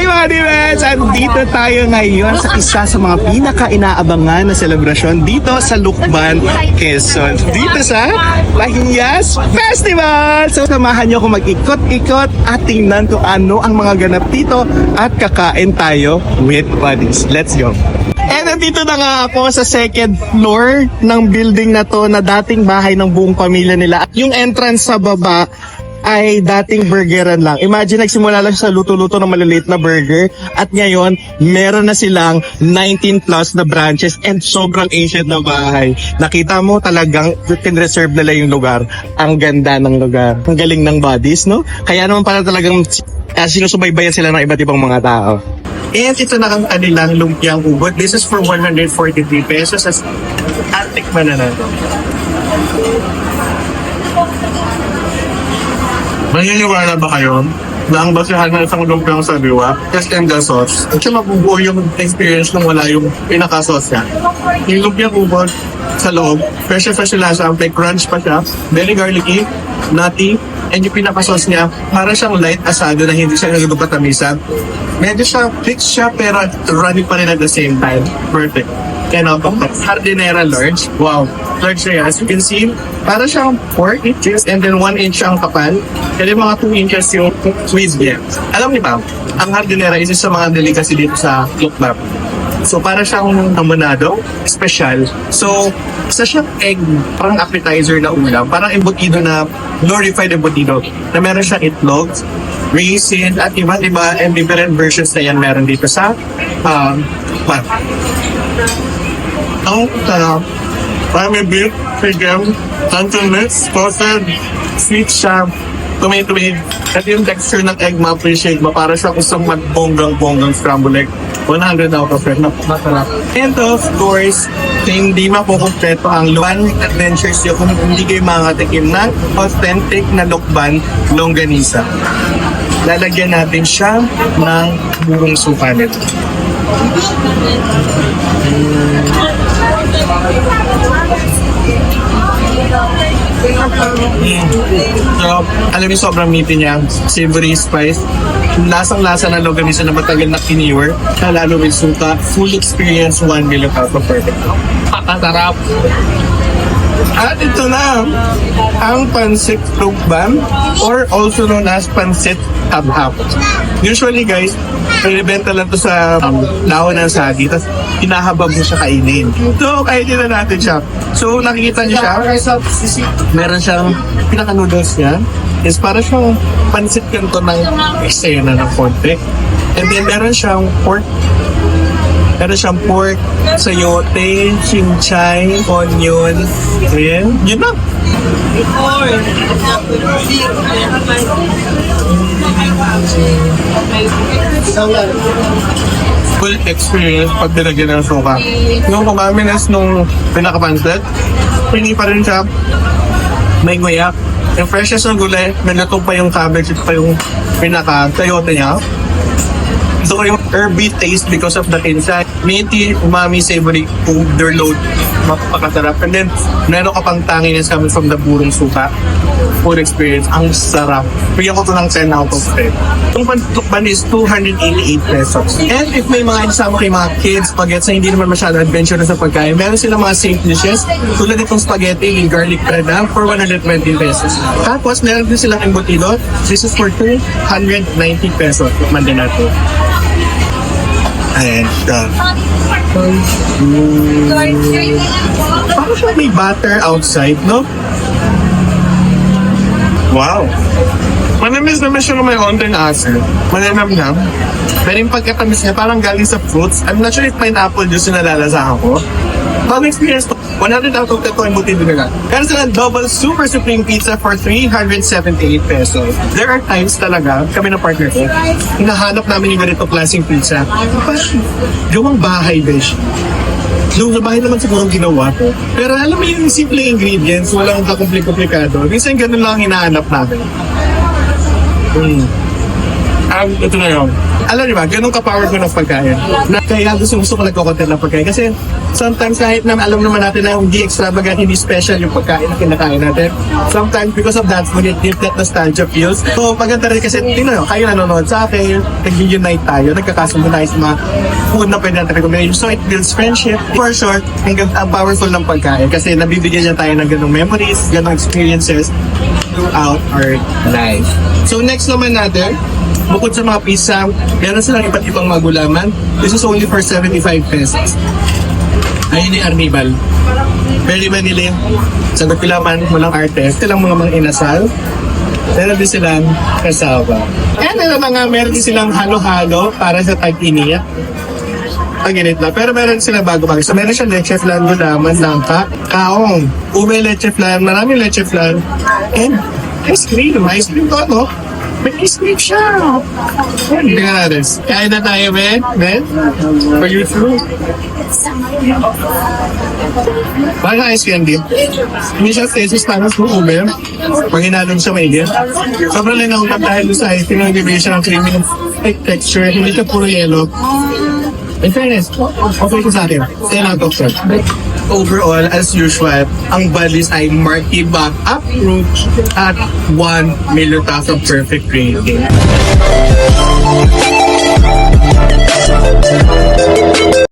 Hi mga Divets! Andito tayo ngayon sa isa sa mga pinaka-inaabangan na selebrasyon dito sa Lukban, Quezon. Dito sa Lahiyas Festival! So samahan niyo ako mag-ikot-ikot at tingnan kung ano ang mga ganap dito at kakain tayo with buddies. Let's go! And nandito na nga ako sa second floor ng building na to na dating bahay ng buong pamilya nila. Yung entrance sa baba ay dating burgeran lang. Imagine nagsimula lang sa luto-luto ng maliliit na burger at ngayon meron na silang 19 plus na branches and sobrang ancient na bahay. Nakita mo talagang pinreserve nila yung lugar. Ang ganda ng lugar. Ang galing ng bodies, no? Kaya naman pala talagang uh, sinusubaybayan sila ng iba't ibang mga tao. And ito na ang kanilang lumpiang ugot. This is for 143 pesos. As antik man na natin. Maniniwala ba kayo na ang basihan ng isang lumpiang sabiwa is in the sauce? At siya mabubuo yung experience nung wala yung pinaka-sauce niya. Yung lumpiang ugot sa loob, fresh fresh na lasa, may crunch pa siya, very garlicky, nutty, and yung pinaka-sauce niya, para siyang light asado na hindi siya nagpatamisan. Medyo siya, rich siya, pero running pa rin at the same time. Perfect. Yan o, Hardinera large. Wow. Large siya yan. As you can see, para siyang 4 inches and then 1 inch ang kapal. Kaya mga 2 inches yung squeeze niya. Alam niyo ba, ang Hardinera isa sa mga delicacy dito sa Lukbap. So para siyang amonado, special. So isa siyang egg, parang appetizer na ulam, parang embutido na glorified embutido na meron siyang itlog, raisin, at iba't iba and different versions na yan meron dito sa um, pan. Sarap. Parang may beef, chicken, mix, toasted, sweet siya, tomato made. At yung texture ng egg ma-appreciate mo para siya kusang magbonggang-bonggang scramble egg. 100 out of 10. Napakasarap. And of course, hindi makukumpleto ang Luan Adventures yung kung hindi kayo makatikim ng authentic na Lokban Longganisa. Lalagyan natin siya ng burong suka nito. So, alam niyo sobrang meaty niya. Savory spice. Lasang-lasa ng longganisa na matagal na kiniwer. Lalo with suka. Full experience, 1 million out of perfect. Pakasarap. At ito na ang pansit lukban or also known as pansit habhab. Usually guys, binibenta lang to sa um, lahon ng sagi tapos hinahabab mo siya kainin. So, kainin na natin siya. So, nakikita niyo siya. Meron siyang pinaka-noodles niya. Is para siyang pansit ganito ng eksena ng konti. And then meron siyang pork Meron siyang pork, sayote, chinchay, onion. Ayan, yun lang. Full experience pag dinagyan ng suka. Nung kumaminas nung pinakapansit, hindi pa rin siya may nguyak. Yung freshness ng gulay, naluto pa yung cabbage, pa yung pinaka-sayote niya. Ko yung herby taste because of the inside. Meaty, umami, savory, overload. Mapakasarap. And then, meron ka pang tanginess coming from the burong suka. Food experience. Ang sarap. Bigyan ko to ng 10 out of 10. Itong pantukban is 288 pesos. And if may mga isama kay mga kids, pagets na hindi naman masyado adventure na sa pagkain, meron silang mga safe dishes tulad itong spaghetti with garlic bread na for 120 pesos. Tapos, meron din silang embutido. This is for 290 pesos. Tikman natin. Ayan siya. Parang siya may butter outside, no? Wow! Manamis naman siya ng may onting asin. Mananamnam. Pero yung pagkatamis niya, parang galing sa fruits. I'm not sure if pineapple juice yung nalalasahan ko. Bagong experience to. 100 out of 10 ko yung butido nila. Meron silang double super supreme pizza for 378 pesos. There are times talaga, kami ng partner ko, hinahanap namin yung ganito klaseng pizza. Parang, gawang bahay, besh. Yung sa bahay naman siguro ginawa ko. Pero alam mo yung simple ingredients, walang kakomplikado. Minsan ganun lang ang hinahanap namin. Mm. Um, ito na yun. Alam niyo ba, ganun ka-powerful ng pagkain. Na kaya gusto gusto ko nagko-content ng pagkain. Kasi sometimes kahit na alam naman natin na hindi extravagant, hindi special yung pagkain na kinakain natin. Sometimes because of that, we give that nostalgia feels. So maganda rin kasi, tingnan nyo, kayo nanonood sa akin, nag-unite tayo, nagkakasundo tayo sa mga food na pwede natin recommend. So it builds friendship. For sure, ang, ang powerful ng pagkain kasi nabibigyan niya tayo ng ganong memories, ganong experiences throughout our life. So next naman natin, bukod sa mga pizza, meron silang iba't ibang mga gulaman. This is only for 75 pesos. Ayun yung Arnibal. Very Manila. Sa Nagpilaman, walang arte. Silang mga mga inasal. Meron din silang kasaba. And meron mga, meron din silang halo-halo para sa tag-iniya. Ang init na. Pero meron sila bago-bago. So meron siyang leche flan, gulaman, langka, kaong, ube leche flan, maraming leche flan, and ice cream. Ice cream to, no? Cream siya. Tingnan natin. Kain na tayo, Ben. Ben? For you too. Parang ice candy. Hindi siya tesis parang sa ube. Pag hinalong siya may Sobrang linaw na dahil sa ice cream. Nagbibigay siya ng creamy texture. Hindi siya puro yellow. In fairness, okay ko sa atin. Kaya lang talk short. Overall, as usual, ang values ay Marky Back approved at 1 million peso perfect rating.